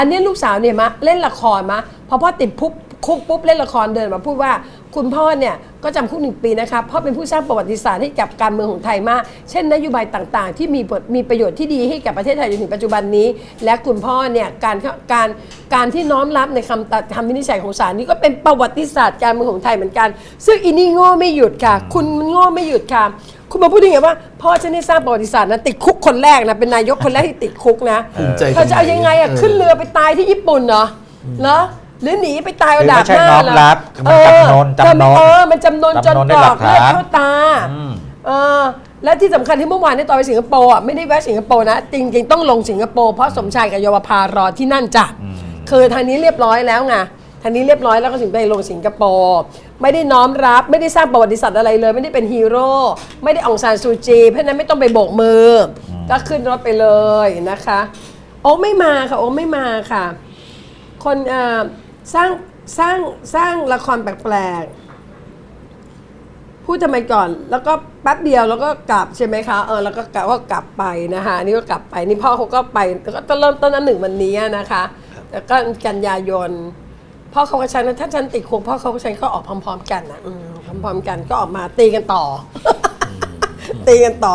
อันนี้ลูกสาวเนี่ยมาเล่นละครมาพอพ่อติดปุ๊บคุกปุ๊บเล่นละครเดินมาพูดว่าคุณพ่อเนี่ย ก็จำคุกหนึ่งปีนะครับพ่อเป็นผู้สร้างประวัติศาสตร์ให้กับการเมืองของไทยมาก เช่นนโยบายต่างๆ ที่มีบทมีประโยชน์ที่ดีให้กับประเทศไทยจนถึงปัจจุบันนี้ และคุณพ่อเนี่ยการการการที่น้อมรับในคำตัดคำวินิจฉัยของศาลนี่ก็เป็นประวัติศาสตร์การเมืองของไทยเหมือนกัน ซึ่งอินี่โง่ไม่หยุดค่ะ คุณโง่ไม่หยุดค่ะคุณมาพูดยังไงว่าพ่อฉันได้สร้างประวัติศาสตร์นะติดคุกคนแรกนะเป็นนายกคนแรกที่ติดคุกนะภูมิใจ เธอจะเอายังไงอะเออขึ้นเรือไปตายที่ญี่ปุ่นเหรอเหรอ หรือหนีไปตายเอาคือดาไม่บใช่หน้าน้อมเหรอรับคือมันจำนนเออจำนนเออมันจำนนจนจำนนตในรหลัอกกฐานเลือดเข้าตาอืม เออและที่สำคัญที่เมื่อวานนี้ตอนไปสิงคโปร์อะไม่ได้แวะสิงคโปร์นะ จริงๆ ต้องลงสิงคโปร์เพราะสมชายกับเยาวภารอที่นั่นจ้ะคือทางนี้เรียบร้อยแล้วไงทางนี้เรียบร้อยแล้วก็ถึงไปลงสิงคโปร์ไม่ได้น้อมรับไม่ได้สร้างประวัติศาสตร์อะไรเลย ไม่ได้เป็นฮีโร่ไม่ได้อองซานซูจีเพราะฉะนั้นไม่ต้องไปโบกมืออก็ขึ้นรถไปเลยนะคะ โอ้ไม่มาค่ะ โอ้ไม่มาค่ะ คนเอ่อ สร้างสร้างสร้างละครแปลกๆพูดทำไมก่อน แล้วก็แป๊บเดียวแล้วก็กลับใช่ไหมคะเออแล้วก็กลับก็กลับไปนะคะอันนี้ก็กลับไปนี่พ่อเขาก็ไปแล้วก็ต้องเริ่มต้นอันหนึ่งวันนี้นะคะแล้วก็กันยายนพ่อเขากับฉันนะถ้าฉันติดคุกพ่อเขากับฉันก็ออกพร้อม ๆ กันนะอืมพร้อมๆกันก็ออกมาตีกันต่ออตีกันต่อ